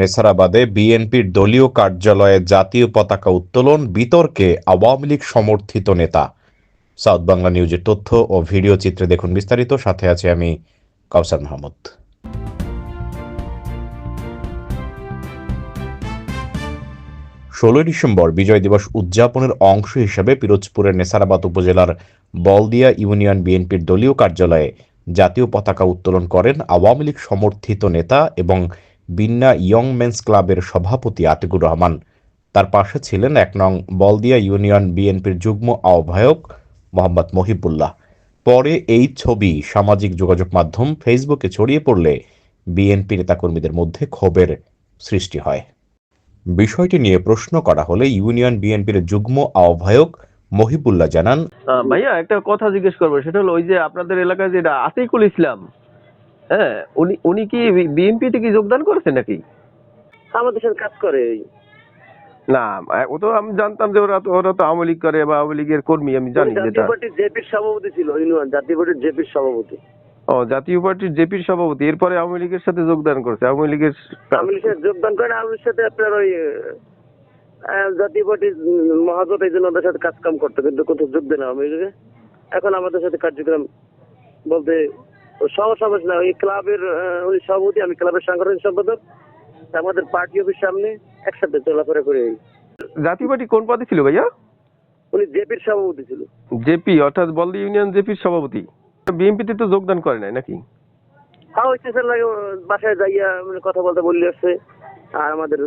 নেসারাবাদে বিএনপির দলীয় কার্যালয়ে জাতীয় পতাকা উত্তোলন, বিতর্কে আওয়ামী লীগ সমর্থিত নেতা। সাউথ বাংলা নিউজের তথ্য ও ভিডিও চিত্রে দেখুন বিস্তারিত। সাথে আছে আমি কাউসার মাহমুদ। ষোলোই ডিসেম্বর বিজয় দিবস উদযাপনের অংশ হিসেবে পিরোজপুরের নেসারাবাদ উপজেলার বলদিয়া ইউনিয়ন বিএনপির দলীয় কার্যালয়ে জাতীয় পতাকা উত্তোলন করেন আওয়ামী লীগ সমর্থিত নেতা এবং বিন্না ইয়ং মেন্স ক্লাবের সভাপতি আতিকুর রহমান। তার পাশে ছিলেন এক নং বলদিয়া ইউনিয়ন বিএনপির যুগ্ম আহ্বায়ক মোহাম্মদ মহিবুল্লাহ। পরে এই ছবি সামাজিক যোগাযোগ মাধ্যম ফেসবুকে ছড়িয়ে পড়লে বিএনপি নেতাকর্মীদের মধ্যে ক্ষোভের সৃষ্টি হয়। বিষয়টি নিয়ে প্রশ্ন করা হলে ইউনিয়ন বিএনপির যুগ্ম আহ্বায়ক মহিবুল্লাহ জানান ভাইয়া একটা কথা জিজ্ঞেস করব, সেটা হলো ওই যে আপনাদের এলাকায় যেটা আতিকুল ইসলাম হ্যাঁ উনি উনি কি বিএনপি থেকে যোগদান করেছেন নাকি? আমাদের সাথে কাজ করে না ও তো আমি জানতাম যে ওরা তো ওরা তো আওয়ামী লীগ করে বা আওয়ামী লীগের কর্মী আমি জানি যেটা জাতীয় পার্টির জেপির সভাপতি ছিল ইউনিয়ন জাতীয় পার্টির জেপির সভাপতি। ও জাতীয় পার্টির জেপির সভাপতি এরপরে আওয়ামী লীগের সাথে যোগদান করছে আওয়ামী লীগের আওয়ামী লীগের যোগদান করেন আওয়ামী সাথে আপনার ওই জাতীয় পার্টির মহাজোট এই জন্য ওদের সাথে কাজ কাম করতো কিন্তু কোথাও যোগ দেন আওয়ামী লীগে। এখন আমাদের সাথে কার্যক্রম বলতে সহ সমাবেশ না ওই ক্লাবের উনি সভাপতি আমি ক্লাবের সাংগঠনিক সম্পাদক আমাদের পার্টি অফিস সামনে একসাথে চলাফেরা করে জাতীয় পার্টি কোন পদে ছিল ভাইয়া? উনি জেপির সভাপতি ছিল। জেপি অর্থাৎ বলদি ইউনিয়ন জেপির সভাপতি। বিএনপিতে তো যোগদান করে নাই নাকি? হ্যাঁ ওই স্টেশন লাগে বাসায় যাইয়া মানে কথা বলতে বললে আসছে আর আমাদের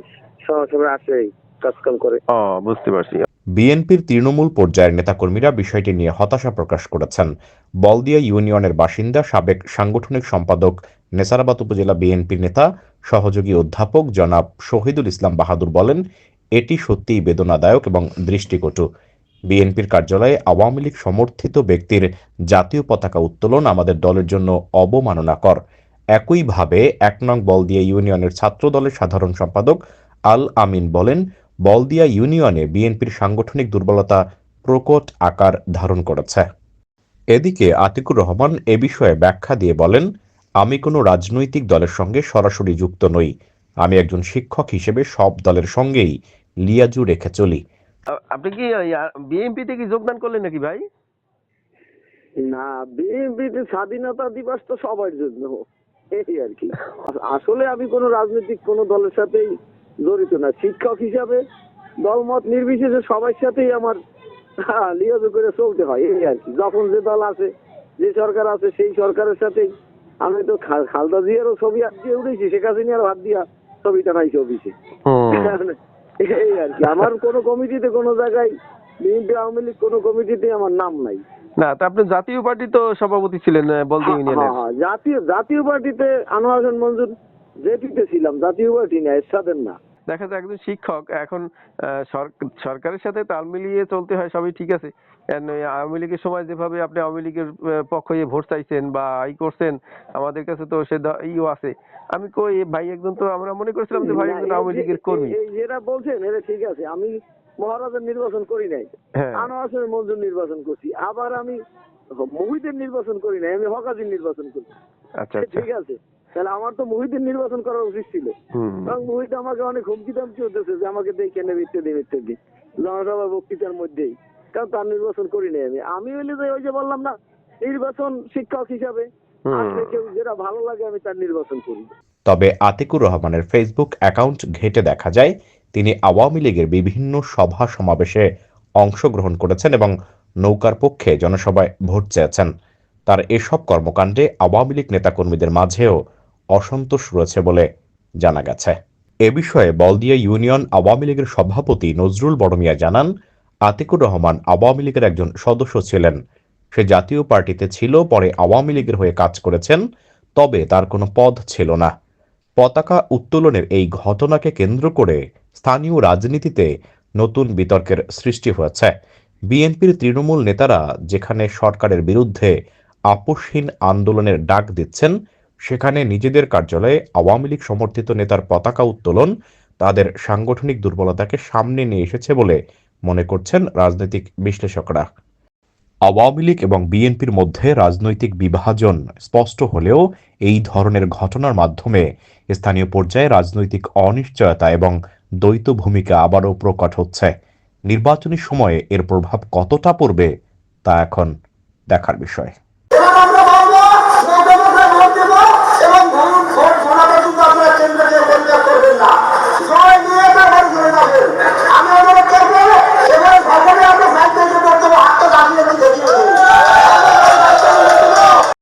সমাজসেবা আসে কাজকাম করে। ও বুঝতে পারছি। বিএনপির তৃণমূল পর্যায়ের নেতাকর্মীরা বিষয়টি নিয়ে হতাশা প্রকাশ করেছেন। বলদিয়া ইউনিয়নের বাসিন্দা সাবেক সাংগঠনিক সম্পাদক নেসারাবাদ উপজেলা বিএনপির নেতা, সহযোগী অধ্যাপক জনাব শহীদুল ইসলাম বাহাদুর বলেন, এটি সত্যিই বেদনাদায়ক এবং দৃষ্টিকটু। বিএনপির কার্যালয়ে আওয়ামী লীগ সমর্থিত ব্যক্তির জাতীয় পতাকা উত্তোলন আমাদের দলের জন্য অবমাননাকর। একইভাবে এক নং বলদিয়া ইউনিয়নের ছাত্র দলের সাধারণ সম্পাদক আল আমিন বলেন বলদিয়া ইউনিয়নে বিএনপির সাংগঠনিক দুর্বলতা প্রকট আকার ধারণ করেছে। এদিকে আতিকুর রহমান এ বিষয়ে ব্যাখ্যা দিয়ে বলেন আমি কোনো রাজনৈতিক দলের সঙ্গে সরাসরি যুক্ত নই। আমি একজন শিক্ষক হিসেবে সব দলের সঙ্গেই লিয়াজু রেখে চলি। আপনি কি বিএনপি থেকে যোগদান করলেন নাকি ভাই? না বিএনপিতে স্বাধীনতা দিবস তো সবার জন্য। এই আর কি। আসলে আমি কোনো রাজনৈতিক কোনো দলের সাথেই জড়িত না। শিক্ষক হিসাবে দলমত নির্বিশেষে সবার সাথেই আমার হ্যাঁ, করে চলতে হয় এই আর কি। যখন যে দল আছে যে সরকার আছে সেই সরকারের সাথেই আমি তো খালদা জিয়ারও ছবি হাত দিয়ে উঠেছি শেখ হাসিনার হাত দিয়া ছবি টানাইছি অফিসে এই আর কি। আমার কোনো কমিটিতে কোনো জায়গায় বিএনপি আওয়ামী লীগ কোনো কমিটিতে আমার নাম নাই। না তা আপনি জাতীয় পার্টি তো সভাপতি ছিলেন বলদি ইউনিয়নের। জাতীয় জাতীয় পার্টিতে আনোয়ার হোসেন মঞ্জুর জেপিতে ছিলাম। জাতীয় পার্টি না এরশাদের না। দেখা যায় একজন শিক্ষক এখন সরকারের সাথে তাল মিলিয়ে চলতে হয় সবই ঠিক আছে। আওয়ামী লীগের সময় যেভাবে আপনি আওয়ামী লীগের পক্ষ হয়ে ভোট চাইছেন বা ই করছেন আমাদের কাছে তো সে ইও আছে। আমি কই ভাই একজন তো আমরা মনে করছিলাম যে ভাই একজন আওয়ামী লীগের কর্মী। যেটা বলছেন এটা ঠিক আছে আমি মহারাজের নির্বাচন করি নাই। হ্যাঁ। আনোয়ার মঞ্জুর নির্বাচন করছি আবার আমি মুহিদের নির্বাচন করি নাই আমি হকাজির নির্বাচন করছি আচ্ছা আচ্ছা। ঠিক আছে। তাহলে আমার তো মুহিদের নির্বাচন করা উচিত ছিল। এবং মুহিত আমাকে অনেক হুমকি দামকি হতেছে যে আমাকে দেখে নেবে ইত্যাদি ইত্যাদি জনসভা বক্তৃতার মধ্যেই। কারণ তার নির্বাচন করি নাই আমি। আমি হইলে যে ওই যে বললাম না নির্বাচন শিক্ষক হিসাবে। হুম। আসলে কেউ যেটা ভালো লাগে আমি তার নির্বাচন করি। তবে আতিকুর রহমানের ফেসবুক অ্যাকাউন্ট ঘেটে দেখা যায় তিনি আওয়ামী লীগের বিভিন্ন সভা সমাবেশে অংশগ্রহণ করেছেন এবং নৌকার পক্ষে জনসভায় ভোট চেয়েছেন। তার এসব কর্মকাণ্ডে আওয়ামী লীগ নেতাকর্মীদের মাঝেও অসন্তোষ রয়েছে বলে জানা গেছে। এ বিষয়ে বলদিয়া ইউনিয়ন আওয়ামী লীগের সভাপতি নজরুল বড়মিয়া জানান, আতিকুর রহমান আওয়ামী লীগের একজন সদস্য ছিলেন। সে জাতীয় পার্টিতে ছিল, পরে আওয়ামী লীগের হয়ে কাজ করেছেন, তবে তার কোনো পদ ছিল না। পতাকা উত্তোলনের এই ঘটনাকে কেন্দ্র করে স্থানীয় রাজনীতিতে নতুন বিতর্কের সৃষ্টি হয়েছে। বিএনপির তৃণমূল নেতারা যেখানে সরকারের বিরুদ্ধে আপোষহীন আন্দোলনের ডাক দিচ্ছেন সেখানে নিজেদের কার্যালয়ে আওয়ামী লীগ সমর্থিত নেতার পতাকা উত্তোলন তাদের সাংগঠনিক দুর্বলতাকে সামনে নিয়ে এসেছে বলে মনে করছেন রাজনৈতিক বিশ্লেষকরা। আওয়ামী লীগ এবং বিএনপির মধ্যে রাজনৈতিক বিভাজন স্পষ্ট হলেও এই ধরনের ঘটনার মাধ্যমে স্থানীয় পর্যায়ে রাজনৈতিক অনিশ্চয়তা এবং দ্বৈত ভূমিকা আবারও প্রকট হচ্ছে। নির্বাচনী সময়ে এর প্রভাব কতটা পড়বে তা এখন দেখার বিষয়।